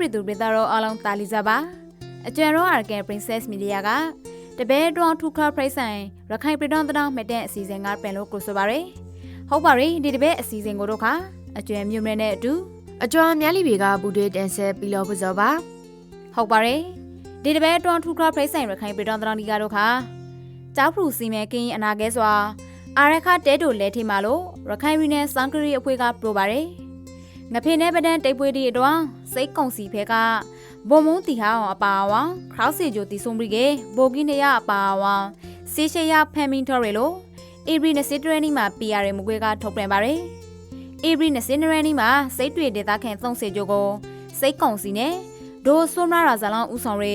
ပြည်သူပြည်သားတို့အားလုံးတာလီစားပါအကျွမ်းရော Arkan Princess Media ကတပည့်တော်ထူခါပရိဆိုင်ရခိုင်ပြည်တော်တောင်မဲ့တဲ့အစီအစဉ်ကပြန်လို့ကိုဆိုပါရယ်ဟုတ်ပါပြီဒီတပည့်အစီအစဉ်ကိုတို့ခါအကျွမ်းမြို့နယ်နဲ့အတူအကျော်မြလီဘေကဘူတွေတန်ဆက်ပြီးလို့ပဇော်ပါဟုတ်ပါရယ်ဒီတပည့်တော်ထူခါပရိဆိုင်ရခိုင်ပြည်တော်တောင်ဒီကတို့ခါကြောက်ဖူစီမဲကင်းအနာကဲစွာအာရခတဲတို့လဲထိမာလို့ရခိုင်ပြည်နယ်စံကရီအဖွဲ့ကပရိုပါရယ် ငဖေနဲ့ပဒန်တိတ်ပွေးဒီအတွန်းစိတ်ကုံစီဖဲကဘုံမုံတီဟာအောင်အပါအဝါခရောက်စီဂျိုတီဆုံဘရီကေဘိုကင်းနေရအပါအဝါစီရှေယဖမ်မင်းထော်ရီလိုအေဘရီနစစ်တရနီမှာ PR မကွေးကထုတ်ပြန်ပါရယ်အေဘရီနစစ်တရနီမှာစိတ်တွေဒေတာခန့်သုံးစေဂျိုကိုစိတ်ကုံစီနဲ့ဒိုဆွမ်းရာဇာလောင်းဦးဆောင်ရဲ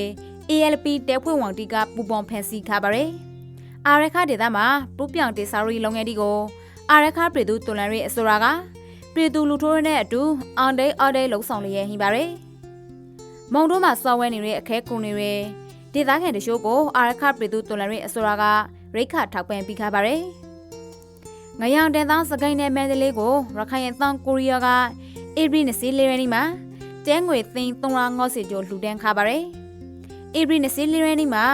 ALP တဲဖွဲ့ဝန်တီကပူပေါန်ဖန်စီခါပါရယ်အာရခဒေတာမှာပူပြောင်တေစာရီလုံငယ်ဒီကိုအာရခပြည်သူတွန်လန်ရဲအစိုးရက ပြည်သူလူထိုးရတဲ့အတူအောင်ဒိအော်ဒိလှုပ်ဆောင်လျက်ဟင်ပါရယ်မုံတို့မှာစော်ဝဲနေတဲ့အခဲကုန်နေရဲဒေသခံတချို့ကိုအာရခပြည်သူတွန်လန်ရဲအစိုးရကရိတ်ခထောက်ပံ့ပြီးခါပါရယ်ငရောင်တဲ့သောစကိုင်းနဲ့မန္တလေးကိုရခိုင်အသောကိုရီးယားကအေဘရီနစီလေးရနီမှာတဲငွေသိန်း350ကျော်လှူဒန်းခါပါရယ်အေဘရီနစီလေးရနီမှာ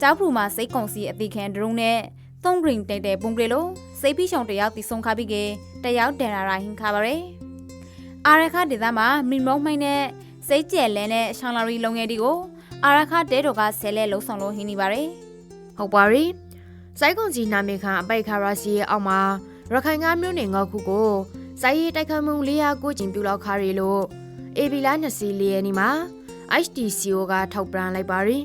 ကြောက်ဖူမှာစိတ်ကုံစီအတိခံဒရုန်းနဲ့ သုံးဂရင်းတဲတဲပုံကလေးလိုစိတ်ဖိရှောင်တယောက်တီဆုံးခါပြီးကတယောက်တန်ရာရာဟင်ခါပါရယ်အာရခဒေသမှာမင်မုံမိုင်းနဲ့စိတ်ကျဲလဲနဲ့ရှောင်းလာရီလုံငယ်ဒီကိုအာရခတဲတော်ကဆဲလဲလှုပ်ဆောင်လို့ဟင်းနေပါရယ်ဟုတ်ပါရီစိုက်ကွန်ကြီးနာမည်ခံအပိုက်ခါရာစီရဲ့အောက်မှာရခိုင်ကမြို့နယ်ငေါခုကိုစိုက်ရေးတိုက်ခတ်မှု409ကျင်ပြူလောက်ခါရီလို့အေဘီလာ24ရဲ့နီမှာ HTCO ကထောက်ပံ့လိုက်ပါရီ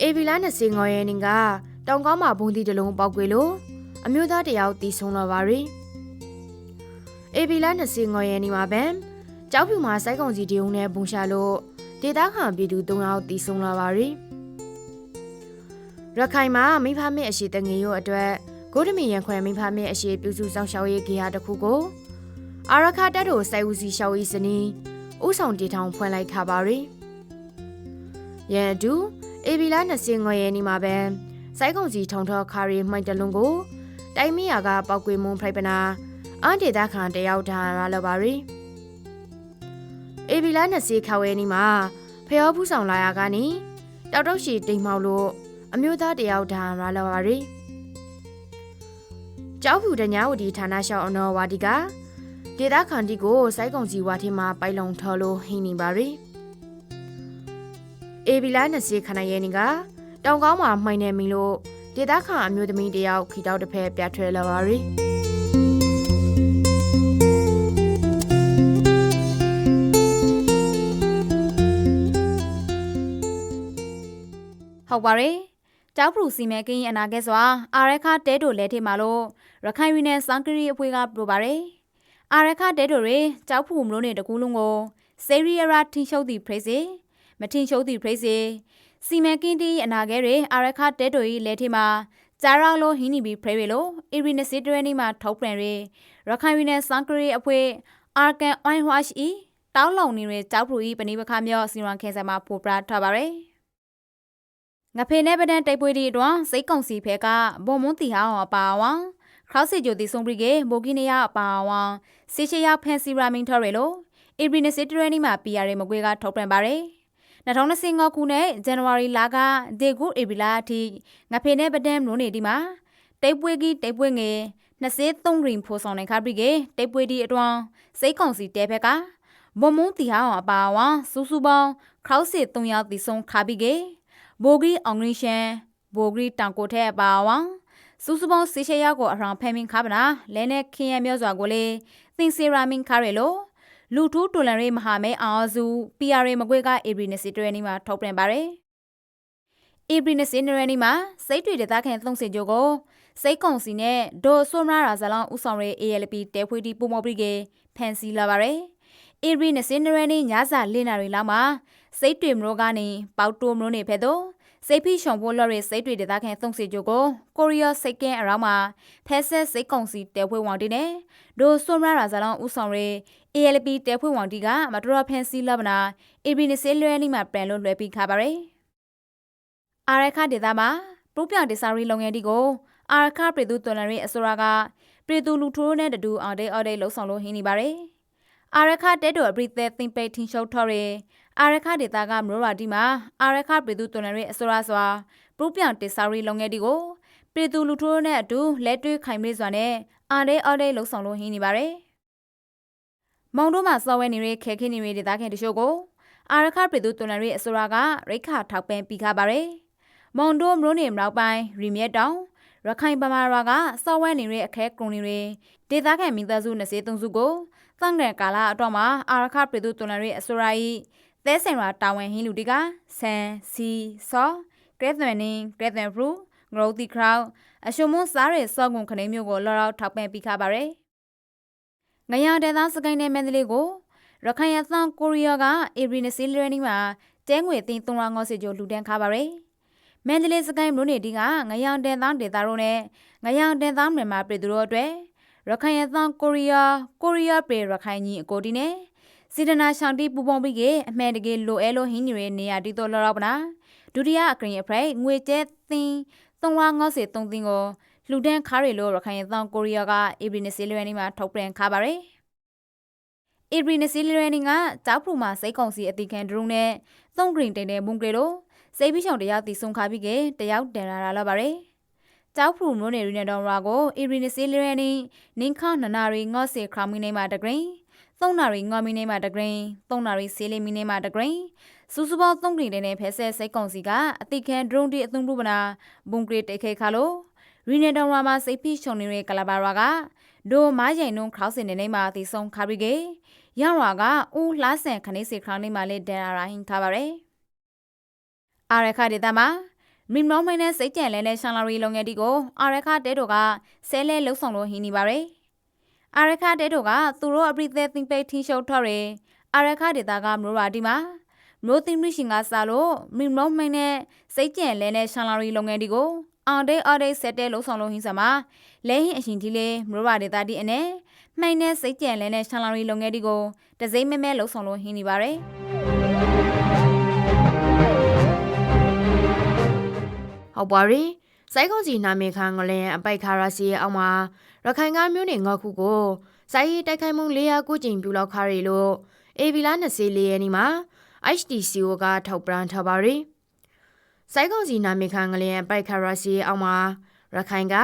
အေဘီလာ25ရဲ့နီက တောင်ကောင်းမှာဘုံတီတလုံးပေါက်ကွေလို့အမျိုးသားတယောက်တီးဆုံးလာပါရီအေဘီလာ25ရဲ့နီမှာဗန်ကြောက်ဖြူမှာစိုက်ကွန်ကြီးတရုံနဲ့ဘုံရှာလို့ဒေတာခံပြည်သူ3ယောက်တီးဆုံးလာပါရီရခိုင်မှာမိဖမင်းအရှိတငယ်ရောအတွက်ဂိုဒမီရန်ခွဲမိဖမင်းအရှိပြုစုဆောင်ရှောက်ရေးဂေဟာတစ်ခုကိုအာရခတက်တို့စိုက်ဦးစီရှောက်ရေးစနီးဥဆောင်တီထောင်ဖွင့်လိုက်ခါပါရီရန်တူအေဘီလာ25ရက်နေ့မှာပဲ စိုက်ကုံစီထုံထောခါရီမှိုင်တလုံးကိုတိုင်မီယာကပောက်ကွေမွန်ဖရိုက်ပနာအန်ဒေတာခံတယောက်ထားရလာပါရီအေဘီလာ20ခါဝဲနေ့မှာဖျော်ဖူးဆောင်လာရကနီတောက်တုတ်ရှိတိမ်မောက်လို့အမျိုးသားတယောက်ဒါရလာပါရီကျောက်ဖြူတညာဝတီဌာနရှောက်အနော်ဝါဒီကဒေတာခန်တီကိုစိုက်ကုံစီဝါထင်းမှာပိုင်လုံထော်လို့ဟင်းနေပါရီအေဘီလာ20ခဏရဲနေက တောင်ကောင်းမှာမှိုင်နေမီလို့ဒေတာခန်အမျိုးသမီးတယောက်ခီတောက်တစ်ဖက်ပြထွဲလာပါရီဟုတ်ပါရဲ့ကြောက်ဖရူစီမဲကင်းအနာကဲစွာအာရခတဲတို့လဲထိမာလို့ရခိုင်ပြည်နယ်စံကရီအဖွဲကပြပါရဲ့အာရခတဲတို့တွေကြောက်ဖူမလို့နေတကူလုံးကိုစေရီယရာထင်းရှုပ်သည့်ဖရိစေမထင်းရှုပ်သည့်ဖရိစေ စီမဲကင်းတီအနာကဲတွေအာရခတဲတို့၏လဲထိမာဂျာရောင်လိုဟင်းနီဘီဖရဲလိုအီရီနစီတရနီမှာထောက်ပြန်ရရခိုင်ပြည်နယ်စံကရီအဖွဲအာကန်အိုင်ဟွာရှ်ဤတောင်းလုံနေတဲ့ကြောက်ဖရူဤပဏိပခမြော့စီရန်ခဲဆာမှာပိုပရာထားပါရဲ့ငဖေနဲ့ပဒန်တိတ်ပွေးဒီအတွန်းစိတ်ကုံစီဖဲကဘုံမွန်တီဟာအပါဝါခရောက်စီဂျိုတီဆုံပရီကေမိုကီနီယာအပါဝါစီရှေယာဖန်စီရာမင်းထော်ရလိုအေဘရီနစစ်တရနီမှာ PR မကွေးကထုတ်ပြန်ပါတယ် 2025ခုနှစ်ဇန်နဝါရီလကဒေဂုအေဘီလာအထိငဖေနဲ့ပဒန်မိုးနေဒီမှာတိတ်ပွေးကြီးတိတ်ပွေးငယ်23ရင်ဖိုးဆောင်နေခါပရီကေတိတ်ပွေးဒီအတွန်းစိတ်ကုံစီတဲဖက်ကဘုံမွန်တီဟာအပါဝါစူးစူပေါင်းခရောက်စီ3ယောက်တီဆုံခါပရီကေဘိုဂရီအောင်ဂရီရှန်ဘိုဂရီတန်ကိုထဲပါဝါစူးစူပေါင်းစီရှေရောက်ကိုအရောင်ဖဲမင်းခါပနာလဲနဲ့ခင်းရမြော့စွာကိုလေသင်စီရာမင်းခါရဲလို့ လူထူးတိုလန်ရေးမဟာမဲအောင်စု PR မကွေးကအေဘရီနစီတရနီမှာထုတ်ပြန်ပါတယ်အေဘရီနစီနရနီမှာစိတ်တွေဒေသခံသုံးစင်ကြိုကိုစိတ်ကုံစီနဲ့ဒိုဆိုမရာရာဇလောင်းဥဆောင်ရဲ ALP တဲဖွေးတီပုံမော်ပရီကေဖန်စီလာပါတယ်အေဘရီနစီနရနီညစာလင်းနာရီလောက်မှာစိတ်တွေမလို့ကနေပေါတိုမလို့နေဖဲတော့စိတ်ဖိရှောင်ဖို့လော်ရဲစိတ်တွေဒေသခံသုံးစီကြိုကိုကိုရီးယားစိတ်ကင်းအရောင်းမှာဖက်ဆက်စိတ်ကုံစီတဲဖွဲ့ဝန်တီနဲ့ဒိုဆိုမရာဇာလောင်းဥဆောင်ရဲ ALP တဲဖွဲ့ဝန်တီကမတော်ဖန်စီလဘနာအေဘီနစေလွဲနီမှာပြန်လို့လွှဲပြီးခါပါရယ်အာရခဒေသမှာပရိုပြောင်ဒေစာရီလုံငယ်တီကိုအာရခပြည်သူတော်လန်ရေးအစိုးရကပြည်သူလူထိုးနဲ့တူအောင်တဲ့အော်တဲ့လှုပ်ဆောင်လို့ဟင်းနေပါရယ်အာရခတဲတော်အပရိသေသင်ပိတ်ထင်းရှုပ်ထော်ရအာရခဒေတာကမရောရာဒီမှာအာရခပြည်သူတော်ရဲ့အစောရစွာပရုပြောင်တေစာရီလုံငယ်ဒီကိုပြည်သူလူထုနဲ့အတူလက်တွေ့ခိုင်မေးစွာနဲ့အာရဲအော်ရဲလှုပ်ဆောင်လို့ဟင်းနေပါတယ်။ မောင်တို့မှာစော်ဝဲနေတဲ့ခဲခင်းနေတဲ့ဒေတာခင်တချို့ကိုအာရခပြည်သူတော်ရဲ့အစောရကရိခါထောက်ပံ့ပြီးခါပါတယ်။မောင်တို့မလို့နေမနောက်ပိုင်းရီမြက်တောင်ရခိုင်ပမာရာကစော်ဝဲနေတဲ့အခဲကုံတွေဒေတာခင်မိသားစု23စုကိုသံငယ်ကာလအတွက်မှာအာရခပြည်သူတော်ရဲ့အစောရဤသဲစင်ရာတာဝန်ဟင်းလူတီကဆန်စီစောဂရက်သမနင်းဂရက်သန်ဖရူငရိုတီခရောင်အရှုံမွန်စားရဲစောကွန်ခနေမျိုးကိုလော်လောက်ထောက်ပံ့ပြီးခါပါရယ် ငရတဲ့သားစကိုင်းနဲ့မန္တလေးကိုရခိုင်ရသန်ကိုရီးယားကအေဘရီနစီလရနီမှာတဲငွေသိန်း350စီကျော်လူတန်းခါပါရယ်မန္တလေးစကိုင်းမြို့နယ်ဒီကငရတဲ့သားဒေတာတို့နဲ့ငရတဲ့သားမြန်မာပြည်သူတို့အတွက်ရခိုင်ရသန်ကိုရီးယားကိုရီးယားပြည်ရခိုင်ကြီးအကိုဒီနဲ့စီဒနာရှောင်းတီပူပုံပြီးကအမှန်တကယ်လိုအဲလိုဟင်းညွေနေရတီတော်လော်တော့ပနာဒုတိယအကရင်အဖရိုက်ငွေကျဲသင်း350 3သင်းကို လှူဒန်းခါရီလိုရခိုင်ရသန်ကိုရီးယားကအေဘရီနစီလွယ်နီမှာထုတ်ပြန်ခါပါရယ်အေဘရီနစီလွယ်နီကကြောက်ဖူမှာစိတ်ကုံစီအတိခံဒရုန်းနဲ့သုံးဂရင်တင်တဲ့ဘုံကလေးတို့စိတ်ပြီးချောင်တရားတီဆုံခါပြီးကတယောက်တန်လာလာပါရယ်ကြောက်ဖူမျိုးနေရင်းတော်ရာကိုအေဘရီနစီလွယ်နီနင်းခနနာရီငေါ့စေခရမီနေမှာတဂရင်သုံးနာရီငေါ်မီနေမှာတဂရင်သုံးနာရီစီလီမီနေမှာတဂရင်စူစူပေါသုံးဂရင်တဲ့ဖဲဆဲစိတ်ကုံစီကအတိခံဒရုန်းတီအသုံးပြုပနာဘုံကလေးတိတ်ခဲခါလို့ ရီနေတောင်ရာမှာစိတ်ဖိချုံနေတဲ့ကလာဘာရာကဒိုမိုင်းရင်နုံခေါစင်နေနေမှာတီဆုံခါရီကေရန်ရာကဦးလှဆန်ခနေစီခေါင်းနေမှာလေဒန်ရာဟင်ခါပါရယ်အာရခဒေတာမှာမင်မောင်းမင်းနဲ့စိတ်ကြံလဲနဲ့ရှန်လာရီလုံငယ်တီကိုအာရခတဲတို့ကဆဲလဲလှုပ်ဆောင်လို့ဟင်းနေပါရယ်အာရခတဲတို့ကသူတို့အပရိသေသင်ပိတ်ထင်းရှုပ်ထော်ရယ်အာရခဒေတာကမလို့ရာဒီမှာမျိုးသိမ့်မရှင်ကစားလို့မင်မောင်းမင်းနဲ့စိတ်ကြံလဲနဲ့ရှန်လာရီလုံငယ်တီကို အောင်ဒေးအော်ဒေးဆက်တဲလုံးဆောင်လုံးဟင်းစမှာလဲဟင်းအရှင်ကြီးလေးမရောပါဒေတာဒီအနေမှိုင်းနဲ့စိတ်ကြံလဲနဲ့ရှန်လာရီလုံငယ်ဒီကိုတစိမ့်မဲမဲလုံးဆောင်လုံးဟင်းနေပါရယ်ဟုတ်ပါရီစိုက်ကုန်းစီနာမေခန်းကလည်းအပိုက်ခါရစီရဲ့အောက်မှာရခိုင်ကမျိုးနေငေါခုကိုစိုက်ရီတိုက်ခိုက်မှု400ကျင်းပြူလောက်ခါရီလို့အေဗီလာ24ရက်နေ့မှာ HDCO ကထောက်ပံ့ထားပါရီ စိုက်ကုန်းစီနာမေခန်းကလေးပိုက်ခါရစီအောင်မှာရခိုင်က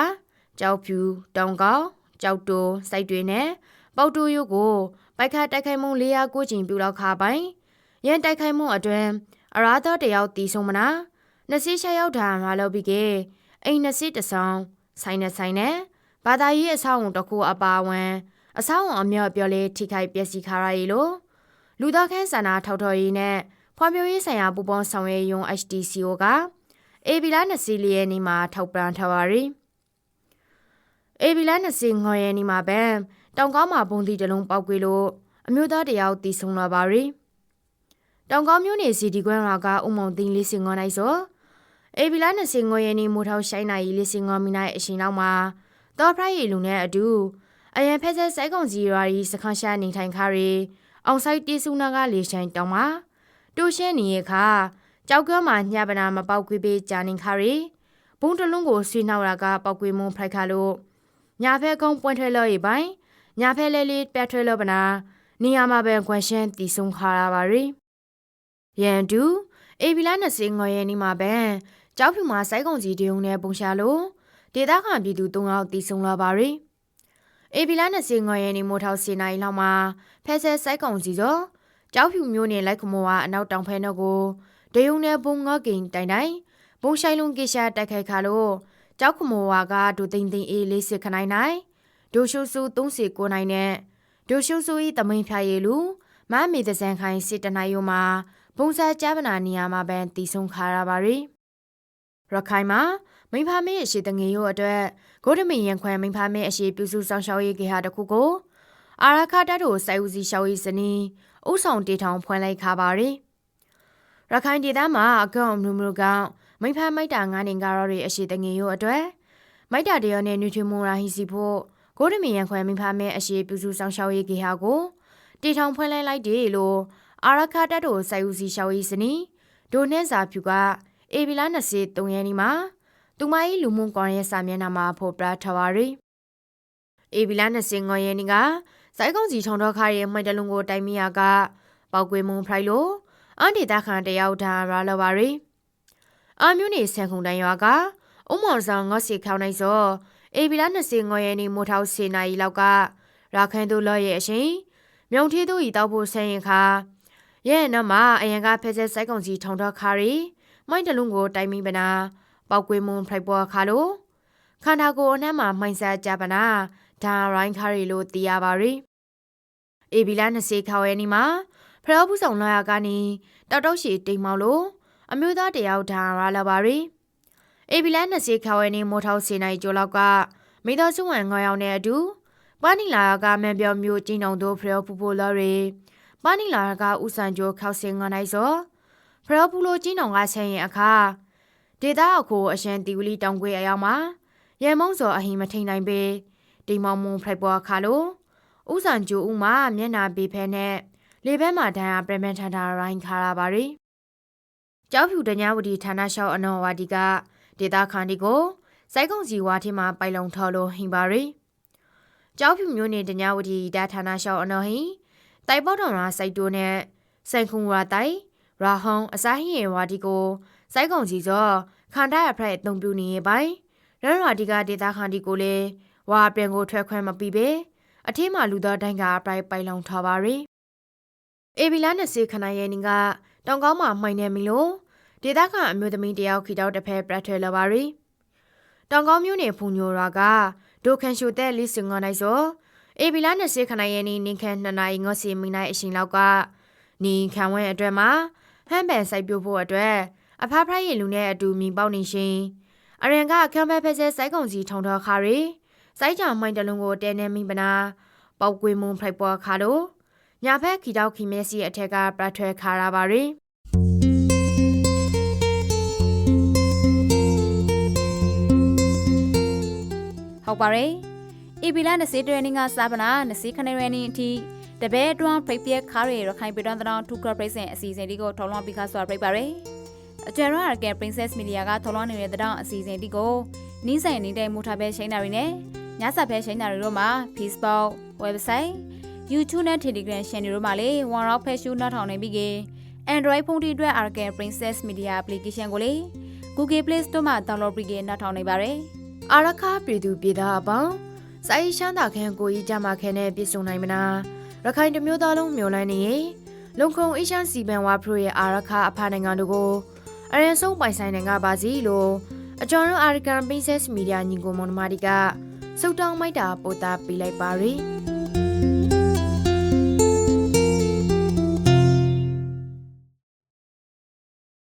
ကြောက်ဖြူတောင်ကောက်ကြောက်တိုစိုက်တွေနဲ့ပေါတူရုပ်ကိုပိုက်ခါတိုက်ခိုက်မှု409ကျင်းပြူလောက်ခါပိုင်ရန်တိုက်ခိုက်မှုအတွင်းအရာတော်တယောက်တီဆုံးမနာနစီရှရောက်တာမှာလောက်ပြီးကအိမ်နစီတဆောင်ဆိုင်နဲ့ဆိုင်နဲ့ဘာသာရေးအဆောက်အုံတစ်ခုအပါအဝင်အဆောက်အုံအမြော့ပြောလေးထိခိုက်ပျက်စီးခါရရီလို့လူသားခန်းစန္ဒာထောက်ထော်ရေးနဲ့ ဖွံ့ဖြိုးရေးဆိုင်ရာပူးပေါင်းဆောင်ရွက်ရုံ HDCO ကအေဗီလာ24ရက်နေ့မှာထောက်ပံ့ထားပါရီအေဗီလာ25ရက်နေ့မှာပဲတောင်ကောင်းမှာဘုံတီတလုံးပောက်ကွေးလို့အမျိုးသားတယောက်တီဆုံးလာပါရီတောင်ကောင်းမျိုးနေစီဒီကွန်းရာကဥမုံသိန်း45နိုင်ဆိုအေဗီလာ25ရက်နေ့မိုးထောက်ရှိုင်းနိုင်45မိနစ်အချိန်လောက်မှာတော်ဖရိုက်ရီလူနဲ့အတူအရန်ဖက်ဆက်စိုက်ကုံစီရွာရီစခန်းရှာနေထိုင်ခါရီအောင်ဆိုင်တီစုနာကလေရှိုင်းတောင်မှာ တူရှင်းနေရခါကြောက်ကမှညပနာမပေါက်ကွေးပေးဂျာနင်ခါရီဘုံတလုံးကိုဆွေးနှောက်တာကပေါက်ကွေးမုံဖိုက်ခါလို့ညာဖဲကုန်းပွင့်ထွဲလို့ရပိုင်ညာဖဲလဲလေးပြတ်ထွဲလို့ပနာနေရာမှာပဲခွန်ရှင်းတီဆုံခါရပါရီရန်တူအေဗီလာ20ငွေရနီမှာပဲကြောက်ဖြူမှာစိုက်ကုံကြီးတယုံနဲ့ပုံရှာလို့ဒေသခံပြည်သူ၃ယောက်တီဆုံလာပါရီအေဗီလာ20ငွေရနီမိုးထောက်စီနိုင်လောက်မှာဖဲဆဲစိုက်ကုံကြီးစော ကြောက်ဖြူမျိုးနဲ့လိုက်ခမောကအနောက်တောင်ဖဲနှုတ်ကိုဒေယုံနဲ့ဘုံငေါကိန်တိုင်တိုင်ဘုံဆိုင်လုံးကိရှာတိုက်ခိုက်ခါလို့ကြောက်ခမောဝါကဒိုသိန်းသိန်းအေးလေးစစ်ခနိုင်နိုင်ဒိုရှုဆူ39နိုင်နဲ့ဒိုရှုဆူဤတမိန်ဖျာရည်လူမမီတစန်ခိုင်စစ်တနိုင်ယုံမှာဘုံစားကြပနာနေရာမှာပဲတီဆုံခါရပါရီရခိုင်မှာမိဖာမင်းအရှိတငယ်ရို့အတွက်ဂိုဒမီရန်ခွဲမိဖာမင်းအရှိပြုစုဆောင်ရှောက်ရေးကေဟာတခုကို အာရခတတ်တို့စိုက်ဦးစီရှောက်ရေးစနီးဥဆောင်တေထောင်ဖွင့်လိုက်ခါပါရီရခိုင်ဒေသမှာအကောင့်မျိုးမျိုးကမိဖမ်းမိုက်တာငါးနေကားရောတွေအရှိတငယ်ရို့အတွက်မိုက်တာတရောနဲ့နျူထရီမိုရာဟီစီဖို့ဂိုဒမီယန်ခွဲမိဖမ်းမဲ့အရှိပြုစုဆောင်ရှောက်ရေးကေဟာကိုတေထောင်ဖွင့်လိုက်လိုက်တယ်လို့အာရခတတ်တို့စိုက်ဦးစီရှောက်ရေးစနီးဒိုနဲ့စာဖြူကအေဗီလာ23ရက်နေ့မှာသူမ၏လူမှုကွန်ရက်စာမျက်နှာမှာဖော်ပြထားပါရီအေဗီလာ25ရက်နေ့က စိုက်ကုန်းစီထုံတော်ခါရဲ့မိုင်တလုံးကိုတိုင်မီယာကပောက်ကွေမုံဖရိုက်လို့အန်ဒေတာခန်တယောက်ဒါရလာပါရီအာမျိုးနေဆန်ခုန်တန်ရွာကအုံမောင်ဆောင်ငေါ့စီခေါင်းနိုင်စောအေဘီလာ20ငွေရနေမိုးထောက်စေနာရီလောက်ကရာခန်တို့လော့ရဲ့အရှင်မြုံထီးတို့ဤတောက်ဖို့ဆင်းရင်ခါရဲ့နော်မှာအရင်ကဖက်ဆက်စိုက်ကုန်းစီထုံတော်ခါရီမိုင်တလုံးကိုတိုင်မီပနာပောက်ကွေမုံဖရိုက်ပေါ်ခါလို့ခန္ဓာကိုယ်အနှမ်းမှာမှိုင်ဆက်ကြပနာဒါရိုင်းခါရီလို့သိရပါရီ အေဘီလာ20ခေါ်ရဲနီမှာဖရောဘူးဆောင်လာရကနေတောက်တောက်ရှိတိမ်မောင်လို့အမျိုးသားတယောက်ဒါရလာပါရီအေဘီလာ20ခေါ်ရဲနီမိုးထောက်စီနိုင်ကျော်လောက်ကမိသားစုဝင်9ယောက်နဲ့အတူပါနီလာကမန်ပြော်မျိုးကျင်းအောင်တို့ဖရောပူပူလော်ရီပါနီလာကဥဆန်ကျော်ခောက်စင်ငနိုင်စောဖရောပူလိုကျင်းအောင်ကဆင်းရင်အခါဒေတာအခုအရှန်တီဝလီတောင်ခွေအယောင်မှာရဲမုံစောအဟိမထိန်နိုင်ပေတိမ်မောင်မုံဖလိုက်ပွားခါလို့ ဥဆန်ကျိုးဦးမှာမျက်နာပေးဖဲနဲ့လေဘဲမှာဒဏ်ရာပြမန်ထန်တာရိုင်းခါရပါရီကျောက်ဖြူတညာဝတီဌာနလျှောက်အနော်ဝါဒီကဒေတာခန်ဒီကိုစိုက်ကုံစီဝါထင်းမှာပိုင်လုံထော်လို့ဟင်ပါရီကျောက်ဖြူမျိုးနေတညာဝတီဒါဌာနလျှောက်အနော်ဟင်တိုင်ပေါတော်ရာစိုက်တိုးနဲ့စန်ခုံရာတိုင်ရာဟောင်းအစားဟင်းရဝါဒီကိုစိုက်ကုံစီစောခန္ဓာရဖက်အုံပြူနေပိုင်ရန်ရာဒီကဒေတာခန်ဒီကိုလေဝါပြန်ကိုထွက်ခွဲမပြီးပဲ အထင်းမှလူသားတိုင်းကပရိုက်ပိုင်လောင်ထားပါရီအေဘီလာနဲ့စေခနာရဲ့နင်ကတောင်ကောင်းမှမှိုင်နေပြီလို့ဒေသခံအမျိုးသမီးတယောက်ခီတောက်တစ်ဖက်ပြတ်ထွဲလာပါရီတောင်ကောင်းမျိုးနေဖုန်ညိုရာကဒိုခန်ရှူတဲ့လီစငေါနိုင်စောအေဘီလာနဲ့စေခနာရဲ့နင်နင်ခန်နှစ်နိုင်ငေါစီမိနိုင်အရှင်လောက်ကနင်ခံဝဲအတွက်မှာဟမ်ပန်စိုက်ပြဖို့အတွက်အဖဖရိုက်ရလူနဲ့အတူမြင်ပေါက်နေရှင်အရင်ကအခမ်းဘက်ဖက်ဆဲစိုက်ကုံစီထုံတော်ခါရီ စိုက်ကြောင်မိုင်းတလုံးကိုတဲနေမိပနာပေါက်ကွေမုံဖိုက်ပွားခါလို့ညာဖက်ခီတောက်ခီမဲစီအထက်ကပရထွဲခါရပါရီဟုတ်ပါတယ်အေဘီလာ20တွဲနေကစာပနာ20ခနေရနေအထိတပဲအတွန်းဖိတ်ပြက်ခါရရခိုင်ပြည်တော်တောင်ထူကရပရိစင်အစီအစဉ်ဒီကိုထော်လွှမ်းပြီးခါစွာပြပါရယ်အကျရရကဲ Princess Media ကထော်လွှမ်းနေတဲ့တောင်အစီအစဉ်ဒီကိုနီးဆိုင်နေတဲ့မူထားပဲရှိနေတာတွေနဲ့ ညစာပဲရှိနေတာတွေတို့မှာ Facebook website YouTube နဲ့ Telegram channel တို့မှာလေ One Rock Fashion နောက်ထောင်နေပြီးက Android ဖုန်းတွေအတွက် Arcan Princess Media application ကိုလေ Google Play Store မှာ download ပြီးကနောက်ထောင်နေပါရယ်အာရခပြည်သူပြည်သားအပေါင်းစာရေးရှမ်းတာခန့်ကိုကြီးကြမှာခဲနဲ့ပြည့်စုံနိုင်မနာရခိုင်တမျိုးသားလုံးမျိုးလန်းနေရင်လုံခုံအေရှန်စီပန်ဝါဖရိုရဲ့အာရခအဖနိုင်ငံတို့ကိုအရင်ဆုံးပိုင်ဆိုင်နိုင်ကြပါစီလို့အကျော်တို့အာရကန်ပရိ ncess media ညီကိုမောင်နှမတွေက စုတ်တောင်းမိုက်တာပို့တာပေးလိုက်ပါရယ်